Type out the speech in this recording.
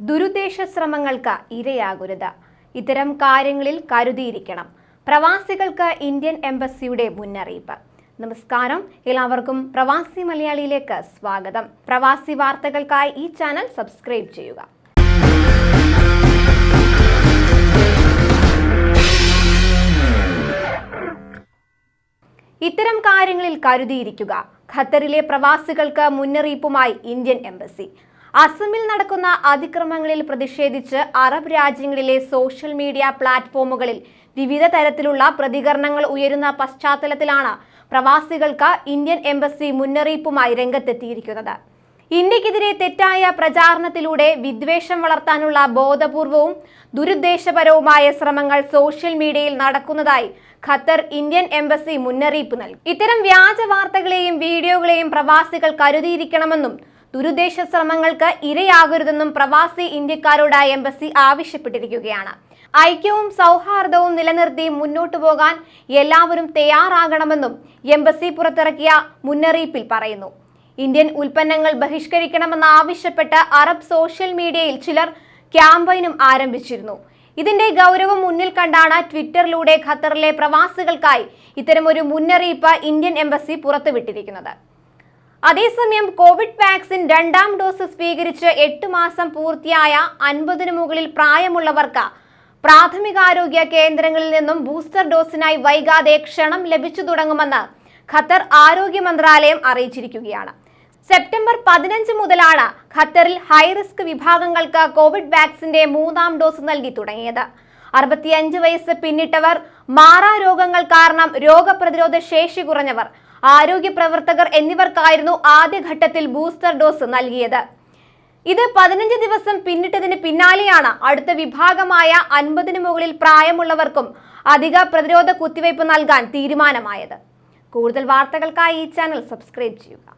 ദുരുദ്ദേശ ശ്രമങ്ങൾക്ക് ഇരയാകരുത്. ഇത്തരം കാര്യങ്ങളിൽ കരുതിയിരിക്കണം. പ്രവാസികൾക്ക് ഇന്ത്യൻ എംബസിയുടെ മുന്നറിയിപ്പ്. നമസ്കാരം. എല്ലാവർക്കും പ്രവാസി മലയാളിയിലേക്ക് സ്വാഗതം. പ്രവാസി വാർത്തകൾക്കായി ഈ ചാനൽ സബ്സ്ക്രൈബ് ചെയ്യുക. ഇത്തരം കാര്യങ്ങളിൽ കരുതിയിരിക്കുക. ഖത്തറിലെ പ്രവാസികൾക്ക് മുന്നറിയിപ്പുമായി ഇന്ത്യൻ എംബസി. അസമിൽ നടക്കുന്ന അതിക്രമങ്ങളിൽ പ്രതിഷേധിച്ച് അറബ് രാജ്യങ്ങളിലെ സോഷ്യൽ മീഡിയ പ്ലാറ്റ്ഫോമുകളിൽ വിവിധ തരത്തിലുള്ള പ്രതികരണങ്ങൾ ഉയരുന്ന പശ്ചാത്തലത്തിലാണ് പ്രവാസികൾക്ക് ഇന്ത്യൻ എംബസി മുന്നറിയിപ്പുമായി രംഗത്തെത്തിയിരിക്കുന്നത്. ഇന്ത്യക്കെതിരെ തെറ്റായ പ്രചാരണത്തിലൂടെ വിദ്വേഷം വളർത്താനുള്ള ബോധപൂർവവും ദുരുദ്ദേശപരവുമായ ശ്രമങ്ങൾ സോഷ്യൽ മീഡിയയിൽ നടക്കുന്നതായി ഖത്തർ ഇന്ത്യൻ എംബസി മുന്നറിയിപ്പ് നൽകി. ഇത്തരം വ്യാജ വാർത്തകളെയും വീഡിയോകളെയും പ്രവാസികൾ കരുതിയിരിക്കണമെന്നും ദുരുദ്ദേശ ശ്രമങ്ങൾക്ക് ഇരയാകരുതെന്നും പ്രവാസി ഇന്ത്യക്കാരോടായ എംബസി ആവശ്യപ്പെട്ടിരിക്കുകയാണ്. ഐക്യവും സൗഹാർദ്ദവും നിലനിർത്തി മുന്നോട്ടു പോകാൻ എല്ലാവരും തയ്യാറാകണമെന്നും എംബസി പുറത്തിറക്കിയ മുന്നറിയിപ്പിൽ പറയുന്നു. ഇന്ത്യൻ ഉൽപ്പന്നങ്ങൾ ബഹിഷ്കരിക്കണമെന്ന് ആവശ്യപ്പെട്ട് അറബ് സോഷ്യൽ മീഡിയയിൽ ചിലർ ക്യാമ്പയിനും ആരംഭിച്ചിരുന്നു. ഇതിന്റെ ഗൗരവം മുന്നിൽ കണ്ടാണ് ട്വിറ്ററിലൂടെ ഖത്തറിലെ പ്രവാസികൾക്കായി ഇത്തരമൊരു മുന്നറിയിപ്പ് ഇന്ത്യൻ എംബസി പുറത്തുവിട്ടിരിക്കുന്നത്. അതേസമയം കോവിഡ് വാക്സിൻ രണ്ടാം ഡോസ് സ്വീകരിച്ച് എട്ട് മാസം പൂർത്തിയായ അൻപതിനു മുകളിൽ പ്രായമുള്ളവർക്ക് പ്രാഥമികാരോഗ്യ കേന്ദ്രങ്ങളിൽ നിന്നും ബൂസ്റ്റർ ഡോസിനായി വൈകാതെ ക്ഷണം ലഭിച്ചു തുടങ്ങുമെന്ന് ഖത്തർ ആരോഗ്യ മന്ത്രാലയം അറിയിച്ചിരിക്കുകയാണ്. സെപ്റ്റംബർ പതിനഞ്ച് മുതലാണ് ഖത്തറിൽ ഹൈറിസ്ക് വിഭാഗങ്ങൾക്ക് കോവിഡ് വാക്സിന്റെ മൂന്നാം ഡോസ് നൽകി തുടങ്ങിയത്. അറുപത്തിയഞ്ച് വയസ്സ് പിന്നിട്ടവർ മാറാ രോഗങ്ങൾ കാരണം രോഗപ്രതിരോധ ശേഷി കുറഞ്ഞവർ ആരോഗ്യ പ്രവർത്തകർ എന്നിവർക്കായിരുന്നു ആദ്യഘട്ടത്തിൽ ബൂസ്റ്റർ ഡോസ് നൽകിയത്. ഇത് പതിനഞ്ച് ദിവസം പിന്നിട്ടതിന് പിന്നാലെയാണ് അടുത്ത വിഭാഗമായ അൻപതിന് മുകളിൽ പ്രായമുള്ളവർക്കും അധിക പ്രതിരോധ കുത്തിവയ്പ് നൽകാൻ തീരുമാനമായത്. കൂടുതൽ വാർത്തകൾക്കായി ഈ ചാനൽ സബ്സ്ക്രൈബ് ചെയ്യുക.